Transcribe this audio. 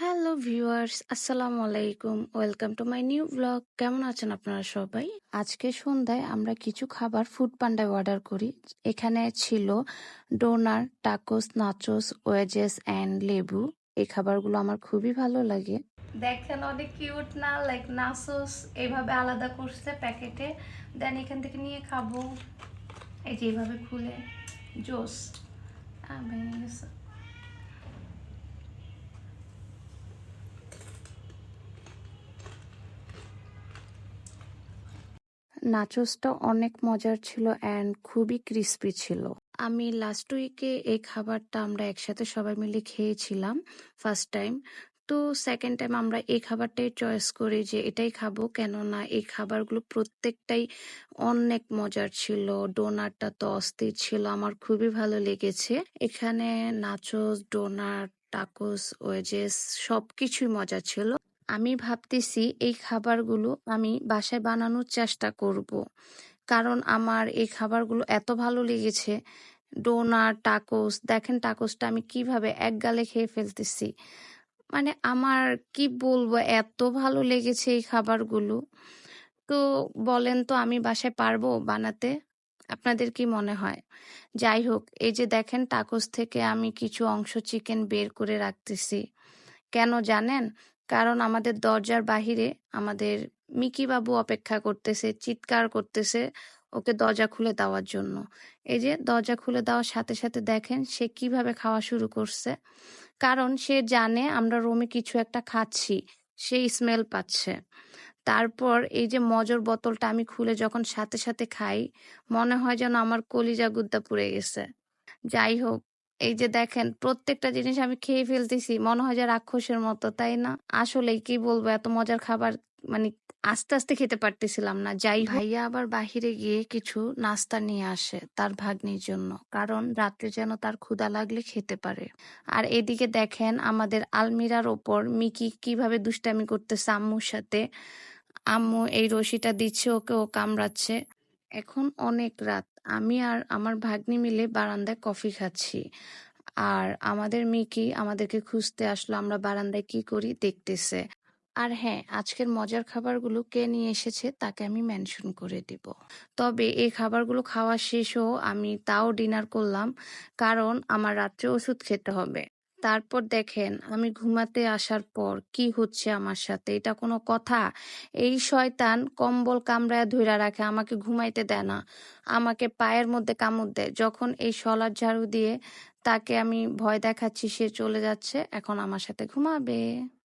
Hello viewers আসসালামু আলাইকুম welcome to my new blog কেমন আছেন আপনারা সবাই? আজকে সন্ধ্যায় আমরা কিছু খাবার ফুড পান্ডায় অর্ডার করি। এখানে ছিল doner tacos nachos wedges and লেবু। এই খাবারগুলো আমার খুবই ভালো লাগে। দেখেন অনেক কিউট না? লাইক নাসোস এইভাবে আলাদা করছে প্যাকেটে। দেন এখান থেকে নিয়ে খাব। এই যে এইভাবে খুলে। জোস ভেঙে নাচোসটা অনেক মজার ছিল অ্যান্ড খুবই ক্রিস্পি ছিল। আমি লাস্ট উইকে এই খাবারটা আমরা একসাথে সবাই মিলে খেয়েছিলাম ফার্স্ট টাইম তো সেকেন্ড টাইম আমরা এই খাবারটাই চয়েস করি যে এটাই খাব, কেননা এই খাবারগুলো প্রত্যেকটাই অনেক মজার ছিল। ডোনারটা তো অস্থির ছিল, আমার খুবই ভালো লেগেছে। এখানে নাচোস ডোনার টাকোস ওয়েজেস সবকিছুই মজা ছিল। আমি ভাবতেছি এই খাবারগুলো আমি বাসায় বানানোর চেষ্টা করব। কারণ আমার এই খাবারগুলো এত ভালো লেগেছে। ডোনার টাকোস, দেখেন টাকোসটা আমি কীভাবে এক গালে খেয়ে ফেলতেছি। মানে আমার কি বলব, এত ভালো লেগেছে এই খাবারগুলো। তো বলেন তো আমি বাসায় পারব বানাতে? আপনাদের কি মনে হয়? যাই হোক, এই যে দেখেন টাকোস থেকে আমি কিছু অংশ চিকেন বের করে রাখতেছি। কেন জানেন? কারণ আমাদের দরজার বাহিরে আমাদের মিকি বাবু অপেক্ষা করতেছে, চিৎকার করতেছে ওকে দরজা খুলে দেওয়ার জন্য। এই যে দরজা খুলে দেওয়ার সাথে সাথে দেখেন সে কীভাবে খাওয়া শুরু করছে। কারণ সে জানে আমরা রুমে কিছু একটা খাচ্ছি, সে স্মেল পাচ্ছে। তারপর এই যে মজর বোতলটা আমি খুলে যখন সাথে সাথে খাই, মনে হয় যেন আমার কলিজা গুদ্দা পুড়ে গেছে। যাই হোক এই যে দেখেন, প্রত্যেকটা জিনিস আমি খেয়ে ফেলতেছি, মনে হয় যে রাক্ষসের মতো, তাই না? আসলে কি বলব, এত মজার খাবার মানে আস্তে আস্তে খেতে পারতেছিলাম না। যাই ভাইয়া আবার বাহিরে গিয়ে কিছু নাস্তা নিয়ে আসে তার ভাগ্নির জন্য, কারণ রাত্রে যেন তার ক্ষুদা লাগলে খেতে পারে। আর এদিকে দেখেন, আমাদের আলমিরার ওপর মিকি কীভাবে দুষ্টামি করতেছে আম্মুর সাথে। আম্মু এই রশিটা দিচ্ছে, ওকে ও কামড়াচ্ছে। এখন অনেক রাত। আমি আর আমার ভাগ্নি মিলে বারান্দায় কফি খাচ্ছি। আর আমাদের মিকি আমাদেরকে খুঁজতে আসলো? আমরা বারান্দায় কি করি? দেখতেছে। আর হ্যাঁ আজকের মজার খাবারগুলো কে নিয়ে এসেছে তাকে আমি মেনশন করে দিব। তবে এই খাবারগুলো খাওয়া শেষও আমি তাও ডিনার করলাম, কারণ আমার রাত্রে ওষুধ খেতে হবে। তারপর দেখেন, আমি ঘুমাতে আসার পর কি হচ্ছে আমার সাথে? এটা কোনো কথা? এই শয়তান কম্বল কামড়ায় ধইরা রাখে, আমাকে ঘুমাইতে দেয় না। আমাকে পায়ের মধ্যে কামড় দেয়। যখন এই সলার ঝাড়ু দিয়ে তাকে আমি ভয় দেখাচ্ছি, সে চলে যাচ্ছে, এখন আমার সাথে ঘুমাবে।